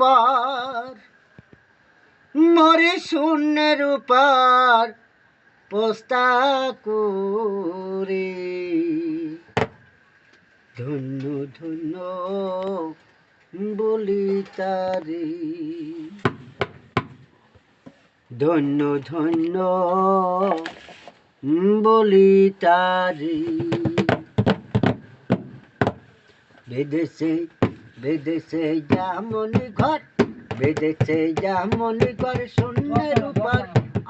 উপর মরি শূন্যের উপর পোস্তা করে ধন্য ধন্য বলি তারে। ধন্য ধন্য বলি তারে। বেদেশে বেদেশে যেমন ঘর বেদেশে যেমন ঘর শূন্যের উপর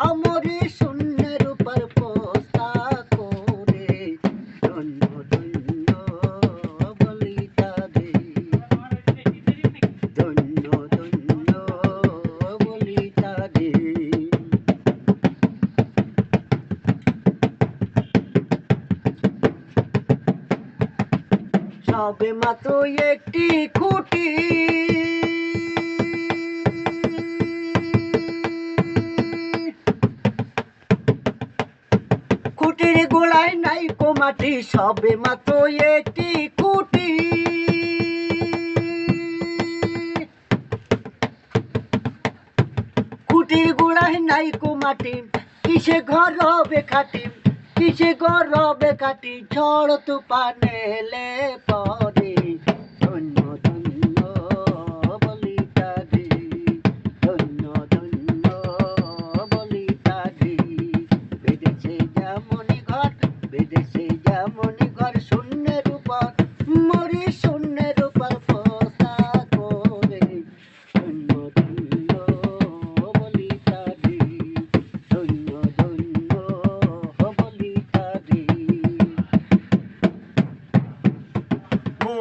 আমরি শূন্যের উপর সবে মাত্র একটি খুঁটি। খুঁটির গোড়ায় নাই কোমাটি সবে মাত্র একটি খুঁটি। খুঁটির গোড়ায় নাই কোমাটি কিসে ঘর হবে খাটি? কিসে ঘর কাটি ঝড় তুফান এলে পরে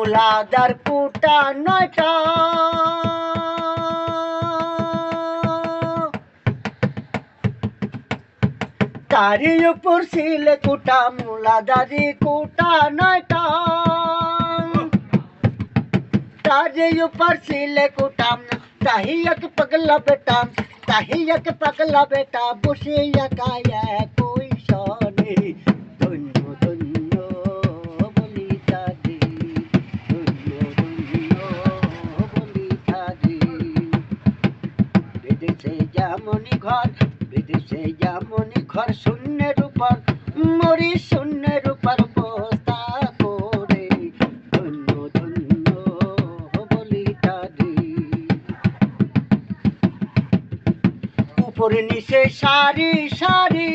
Uladar puta nota Tari upur sile kuta muladari kuta nota Tari upur sile kuta tahiyat pagla betam tahiyat pagla beta bushiya kaya koi shor যেমনই ঘর, বিদেশে যেমনই ঘর শূন্যের উপর মরি শূন্যের উপর উপরে নিচে সারি সারি।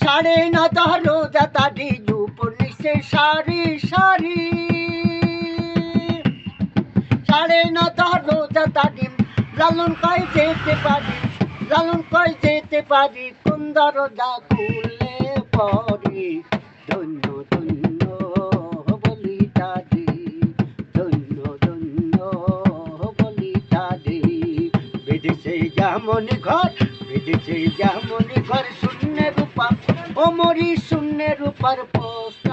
সাড়ে ন ধরো দাদি উপর নিচে সারি সারি। সাড়ে ন ধরো দাদি লালন কয় যেতে পারি, লালন কয় যেতে পারি কুন্দর দা খুলে পরি ধন্য ধন্য বলি দাদি ধন্য ধন্য বলি দাদি বিদেশে যেমন ঘর বিদেশে যেমন ঘর, শূন্যের উপর অমরি শূন্যের উপর পোস্ত